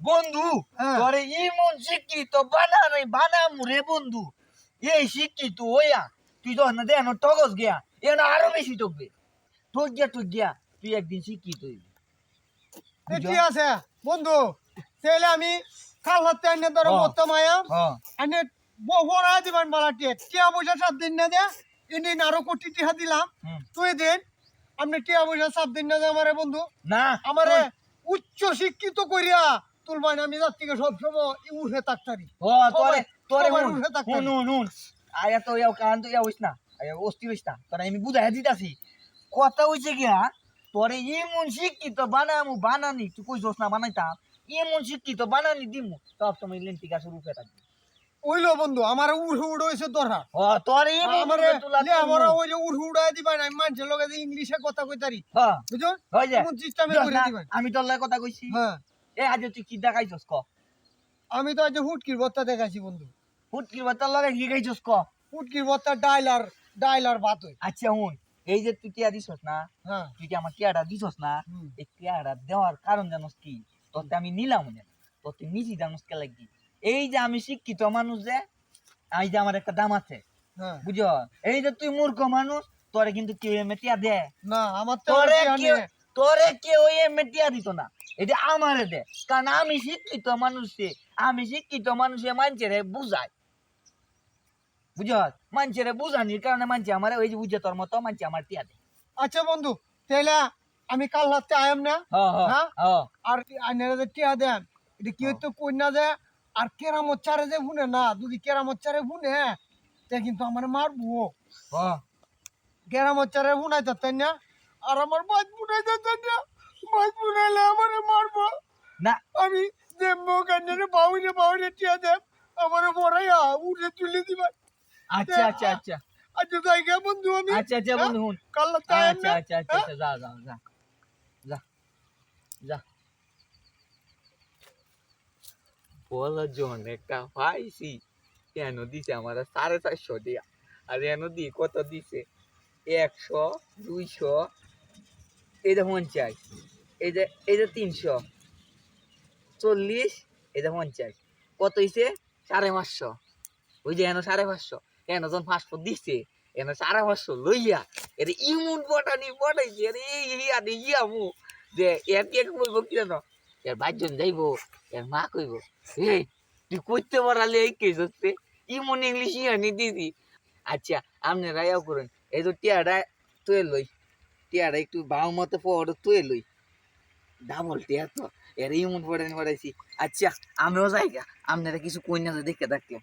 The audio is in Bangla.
বন্ধু হ্যাঁ। তোরে ইমন শিক্ষিত বানারে বানামু রে বন্ধু। এই শিক্ষিত ওয়া তুই তো না দেন টগস গিয়া এনা আরও বেশি টকবে। টক গিয়া টক গিয়া তুই একদিন শিক্ষিত হইবি। এ ঠিক আছে। বন্ধু তাহলে আমি কাল হতে আনে ধরো হ্যাঁ। মতো মায়া হ্যাঁ। আনে বড়া দিবান বালা টিয়া। টিয়া পয়সা সাত দিন না দে ইনি আরও কোটি টিহা দিলাম। তুই দিন আপনি টিয়া পয়সা সাত দিন না দে আমারে বন্ধু। না আমারে উচ্চ শিক্ষিত করিয়া তুলবাই আমি যার থেকে সবসময় উঠে থাকতারি তোরে। তোরে উঠে আয়া তো ইয়াও কান তো ইয়া হইস না। আয়া অস্থি হইস না। তোরা আমি বুঝাই দিতাছি। কথা হইছে গিয়া তোরে এমন শিক্ষিত বানামু বানানি তুই কইছস না বানাইতাম এমন শিক্ষিত বানানি দিমু সব সময় লেন্টি গাছের উপরে থাকবি। ওইলো বন্ধু আমার উঠে উঠে হয়েছে দরকার ও তোরে আমার করে তুলা আমার ওই যে উঠে উড়াই দিবাই না আমি মানুষের লগে ইংলিশে কথা কইতারি। হ্যাঁ। বুঝছ? হয়ে যায়? আমি তোর কথা কইছি। হ্যাঁ। এ আজ তুই কি দেখাইছস ক? আমি তো আজ হুটকির বত্তা দেখাইছি বন্ধু। ফুটকির বাতার লাগে কি খাইছস ক? হুটকির বত্তা ডাইল আর ডাইল আর ভাত আচ্ছা হুন। এই যে তুই টিয়া দিছস না হ্যাঁ। তুই কি আমার দিছস না? এই দেওয়ার কারণ জানোস কি? তোতে আমি নিলাম না। তোতে নিজে জানোস কে লাগি। এই যে আমি শিক্ষিত মানুষ যে এই যে আমার একটা দাম আছে। হ্যাঁ। বুঝ এই যে তুই মূর্খ মানুষ তোরে কিন্তু কেউ এমে টিয়া দে। না আমার তো তোরে। তোরে কেউ এমে টিয়া দিত না। এটা আমারে দে। কারণ আমি শিক্ষিত মানুষে আমি শিক্ষিত মানুষে মানুষেরে বুঝাই। বুঝ মানুষেরে বুঝানির কারণে মানুষ আমার ওই যে বুঝে তোর মতো মানুষ আমার টিয়া দে আচ্ছা বন্ধু আমি কাল রাতে আয়াম না? হ্যাঁ? আর আইনারা টিয়া দেন এটা কি হইতো কই না যে আর কেরামত চারে যে শুনে না যদি কেরামত চারে শুনে তে কিন্তু আমার মারবো। কেরামত চারে শুনাই তাই না? আর আমার মাছ বুনাই তাই না মাছ বুনাইলে আমার মারবো। না। আমি যে আইনারে বাউরে বাউরে টিয়া দেন আমার মরাইয়া উঠে তুলে দিবা। আচ্ছা আচ্ছা আচ্ছা। আচ্ছা তাই গে বন্ধু আমি। আচ্ছা আচ্ছা বন্ধু। হুন কাল রাতে আচ্ছা আচ্ছা আচ্ছা যা যা যা। যা যা। বলো জন একটা পাইছি কেন দিছে আমার সাড়ে চারশো দিয়া? আর এন দি? কত দিছে? একশো দুইশো এই যে পঞ্চাশ, এই যে এই যে তিনশো, চল্লিশ, এই যে পঞ্চাশ। কত হইছে? সাড়ে পাঁচশো। ওই যে এন সাড়ে পাঁচশো। এন যখন পাসপোর্ট দিচ্ছে এন সাড়ে পাঁচশো লইয়া এর ইমুন বটানি বটাইছি এর ইয়া ইয়া মু। যে এর কে কইব কি জানো? এর বাইজন যাইবো, এর মা কইব এই তুই কইতে পারালে এই কে হচ্ছে ইমন ইংলিশ ইয়া নি দিদি আচ্ছা আপনি রায়াও করুন। এই তো টিয়াটা তুই লই। টিয়াটা একটু বাউ মতো পড়ো তুই লই। ডাবল টিয়া তো এর ইমন পড়ে পড়াইছি আচ্ছা আমিও যাই গা। আপনারা কিছু কইনা দেখে থাকলে।